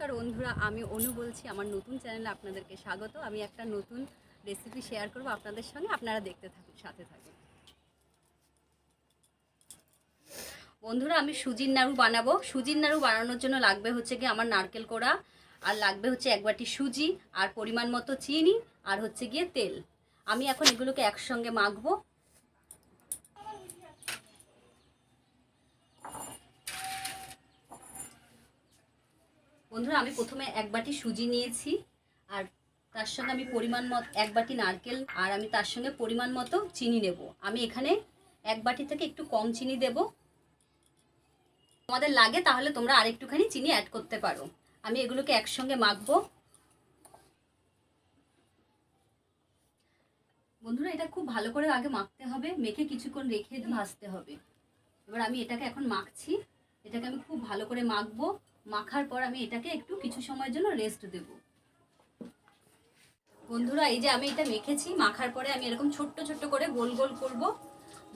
নমস্কার বন্ধুরা, আমি অনু বলছি, আমার নতুন চ্যানেলে আপনাদেরকে স্বাগত। আমি একটা নতুন রেসিপি শেয়ার করব আপনাদের সঙ্গে, আপনারা দেখতে থাকুন, সাথে থাকুন। বন্ধুরা, আমি সুজির নাড়ু বানাবো। সুজির নাড়ু বানানোর জন্য লাগবে হচ্ছে কি আমার নারকেল কোড়া, আর লাগবে হচ্ছে এক বাটি সুজি, আর পরিমাণ মতো চিনি, আর হচ্ছে গিয়ে তেল। আমি এখন এগুলোকে একসঙ্গে মাখবো। বন্ধুরা, আমি প্রথমে এক বাটি সুজি নিয়েছি, আর তার সঙ্গে আমি পরিমাণ মতো এক বাটি নারকেল, আর আমি তার সঙ্গে পরিমাণ মতো চিনি নেব। আমি এখানে এক বাটি থেকে একটু কম চিনি দেব। তোমাদের লাগে তাহলে তোমরা আরেকটুখানি চিনি অ্যাড করতে পারো। আমি এগুলোকে একসঙ্গে মাখবো। বন্ধুরা, এটা খুব ভালো করে আগে মাখতে হবে, মেখে কিছুক্ষণ রেখে ভাজতে হবে। এবার আমি এটাকে এখন মাখছি। এটাকে আমি খুব ভালো করে মাখবো। মাখার পর আমি এটাকে একটু কিছু সময়ের জন্য রেস্ট দেব। বন্ধুরা, এই যে আমি এটা মেখেছি, মাখার পরে আমি এরকম ছোট্ট ছোট্ট করে গোল গোল করব।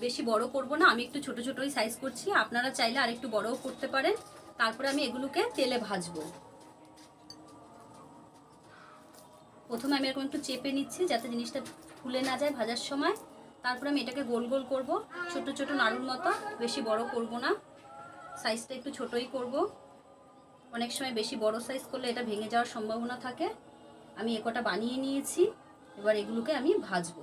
বেশি বড় করব না, আমি একটু ছোট ছোটই সাইজ করছি। আপনারা চাইলে আর একটু বড়ও করতে পারেন। তারপরে আমি এগুলোকে তেলে ভাজবো। প্রথমে আমি এরকম একটু চেপে নিচ্ছি, যাতে জিনিসটা ফুলে না যায় ভাজার সময়। তারপরে আমি এটাকে গোল গোল করব। ছোট ছোট নাড়ুর মতো, বেশি বড় করব না। সাইজটা একটু ছোটই করব। অনেক সময় বেশি বড় সাইজ করলে এটা ভেঙে যাওয়ার সম্ভাবনা থাকে। আমি একটা বানিয়ে নিয়েছি, এবার এগুলোকে আমি ভাজবো।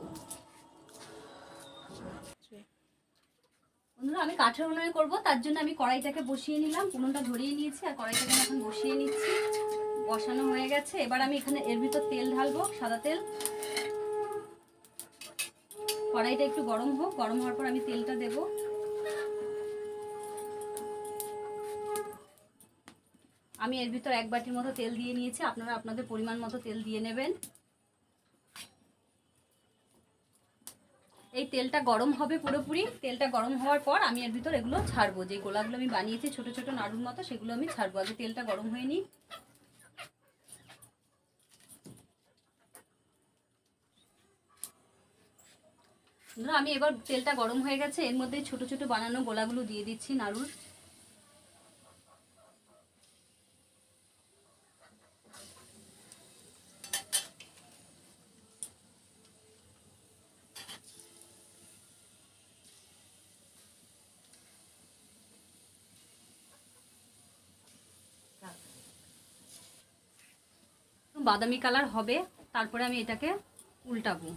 বন্ধুরা, আমি কাঠের উনুনে করব, তার জন্য আমি কড়াইটাকে বসিয়ে নিলাম। উনুনটা ধরিয়ে নিয়েছি আর কড়াইটাকে এখন বসিয়ে নিচ্ছি। বসানো হয়ে গেছে। এবার আমি এখানে এর ভিতর তেল ঢালবো, সাদা তেল। কড়াইটা একটু গরম হোক, গরম হওয়ার পর আমি তেলটা দেবো। আমি এর ভিতর এক বাটির মতো তেল দিয়ে নিয়েছি। আপনারা আপনাদের পরিমাণ মতো তেল দিয়ে নেবেন। এই তেলটা গরম হবে পুরোপুরি। তেলটা গরম হওয়ার পর আমি এর ভিতর এগুলো ছাড়বো। যে গোলাগুলো আমি বানিয়েছি ছোট ছোট নাড়ুর মতো, সেগুলো আমি ছাড়বো। আগে তেলটা গরম হয়ে নিই। আমি এবার তেলটা গরম হয়ে গেছে। এর মধ্যে ছোট ছোট বানানো গোলাগুলো দিয়ে দিচ্ছি নাড়ুর। বাদামি কালার হবে তারপরে আমি এটাকে উল্টাবো।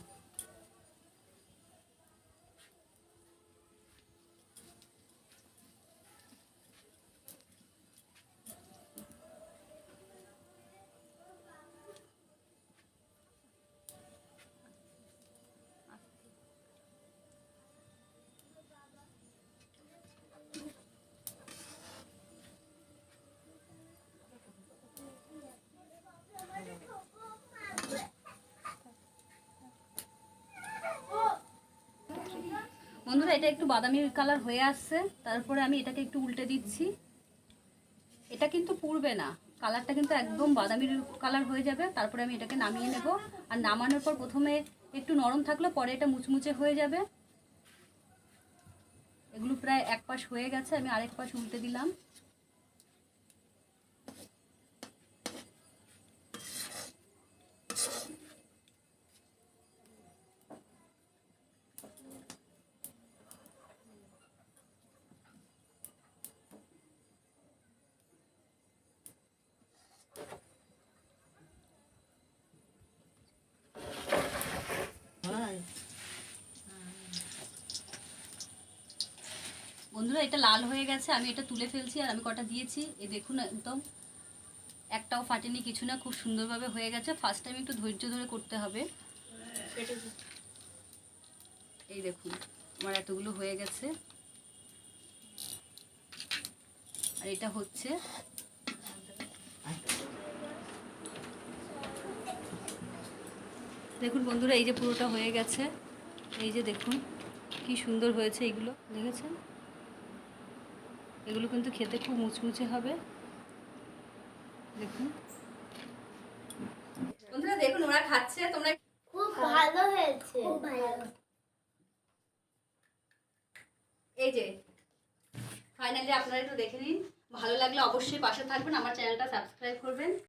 বন্ধুরা, এটা একটু বাদামি কালার হয়ে আসছে। তারপরে আমি এটাকে একটু উল্টে দিচ্ছি। এটা কিন্তু পুড়বে না। কালারটা কিন্তু একদম বাদামি কালার হয়ে যাবে। তারপরে আমি এটাকে নামিয়ে নেব। আর নামানোর পর প্রথমে একটু নরম থাকল, পরে এটা মুচমুচে হয়ে যাবে। এগুলো প্রায় এক পাশ হয়ে গেছে। আমি আরেক পাশ উল্টে দিলাম। বন্ধুরা, এটা লাল হয়ে গেছে, আমি এটা তুলে ফেলছি আর আমি কটা দিয়েছি। এই দেখুন একদম, একটাও ফাটেনি, কিছু না, খুব সুন্দরভাবে হয়ে গেছে। ফার্স্ট টাইম একটু ধৈর্য ধরে করতে হবে। এই দেখুন, আমার এতগুলো হয়ে গেছে। আর এটা হচ্ছে দেখুন বন্ধুরা, এই যে পুরোটা হয়ে গেছে। এই যে দেখুন, কি সুন্দর হয়েছে এগুলো, দেখেছেন? এগুলো কিন্তু খেতে খুব মুচমুচে হবে। দেখুন। বন্ধুরা দেখুন ওরা খাচ্ছে তোমরা খুব ভালো হয়েছে। এই যে ফাইনালি আপনারা একটু দেখে নিন। ভালো লাগলে অবশ্যই পাশে থাকবেন আমার চ্যানেলটা সাবস্ক্রাইব করবেন।